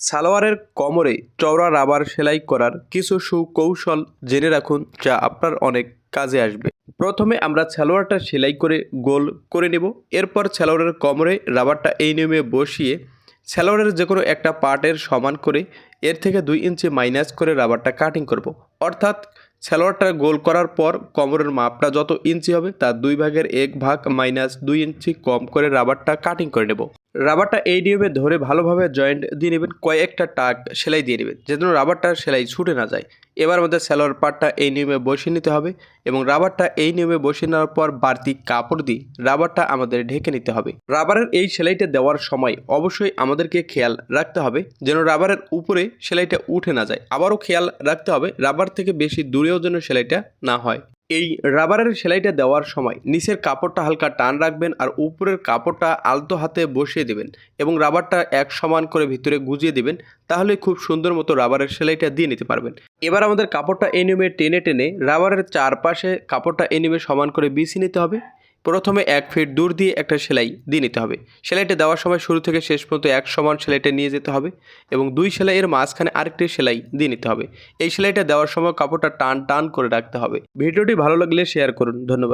সালোয়ারের কোমরে চওড়া রাবার সেলাই করার কিছু সুকৌশল জেনে রাখুন যা আপনার অনেক কাজে আসবে। প্রথমে আমরা সালোয়ারটা সেলাই করে গোল করে নেব। এরপর সালোয়ারের কোমরে রাবারটা এই নিয়মে বসিয়ে সালোয়ারের যে কোনো একটা পার্টের সমান করে এর থেকে দুই ইঞ্চি মাইনাস করে রাবারটা কাটিং করব। অর্থাৎ সালোয়ারটা গোল করার পর কোমরের মাপটা যত ইঞ্চি হবে, তার দুই ভাগের এক ভাগ মাইনাস দুই ইঞ্চি কম করে রাবারটা কাটিং করে নেব। রাবারটা এই নিয়মে ধরে ভালোভাবে জয়েন্ট দিয়ে নেবেন, কয়েকটা টাক সেলাই দিয়ে নেবেন, যেন রাবারটা সেলাই ছুটে না যায়। এবার আমাদের সালোয়ার পার্টটা এই নিয়মে বসিয়ে নিতে হবে এবং রাবারটা এই নিয়মে বসিয়ে নেওয়ার পর বাড়তি কাপড় দিয়ে রাবারটা আমাদের ঢেকে নিতে হবে। রাবারের এই সেলাইটা দেওয়ার সময় অবশ্যই আমাদেরকে খেয়াল রাখতে হবে যেন রাবারের উপরে সেলাইটা উঠে না যায়। আবারও খেয়াল রাখতে হবে, রাবার থেকে বেশি দূরেও যেন সেলাইটা না হয়। এই রাবারের সেলাইটা দেওয়ার সময় নিচের কাপড়টা হালকা টান রাখবেন আর উপরের কাপড়টা আলতো হাতে বসিয়ে দেবেন এবং রাবারটা এক সমান করে ভিতরে গুজিয়ে দেবেন, তাহলে খুব সুন্দর মতো রাবারের সেলাইটা দিয়ে নিতে পারবেন। এবার আমাদের কাপড়টা এনিমে টেনে টেনে রাবারের চারপাশে কাপড়টা এনিমে সমান করে বিছিয়ে নিতে হবে। প্রথমে এক ফিট দূর দিয়ে একটা সেলাই দিয়ে নিতে হবে। সেলাইটা দেওয়ার সময় শুরু থেকে শেষ পর্যন্ত এক সমান সেলাইটা নিয়ে যেতে হবে এবং দুই সেলাইয়ের মাঝখানে আরেকটি সেলাই দিয়ে নিতে হবে। এই সেলাইটা দেওয়ার সময় কাপড়টা টান টান করে রাখতে হবে। ভিডিওটি ভালো লাগলে শেয়ার করুন। ধন্যবাদ।